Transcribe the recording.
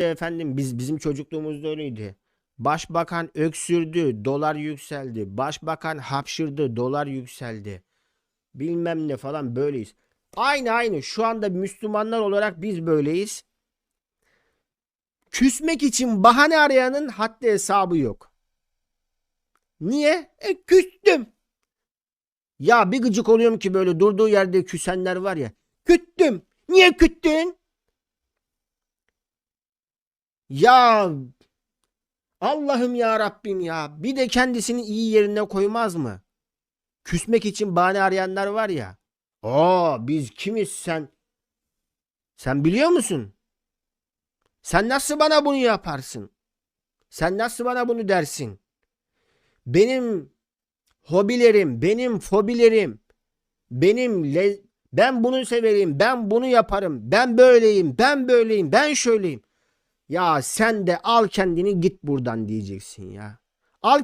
işte efendim biz bizim çocukluğumuzda öyleydi. Başbakan öksürdü, dolar yükseldi. Başbakan hapşırdı, dolar yükseldi. Bilmem ne falan böyleyiz. Aynı aynı. Şu anda Müslümanlar olarak biz böyleyiz. Küsmek için bahane arayanın haddi hesabı yok. Niye? E küstüm. Ya bir gıcık oluyorum ki böyle durduğu yerde küsenler var ya. Küttüm. Niye küttün? Ya Allah'ım ya Rabbim ya. Bir de kendisini iyi yerine koymaz mı? Küsmek için bahane arayanlar var ya. Aa biz kimiz sen? Sen biliyor musun? Sen nasıl bana bunu yaparsın? Sen nasıl bana bunu dersin? Benim hobilerim, benim fobilerim, benim le- ben bunu severim, ben bunu yaparım, ben böyleyim, ben böyleyim, ben şöyleyim. Ya sen de al kendini git buradan diyeceksin ya. Al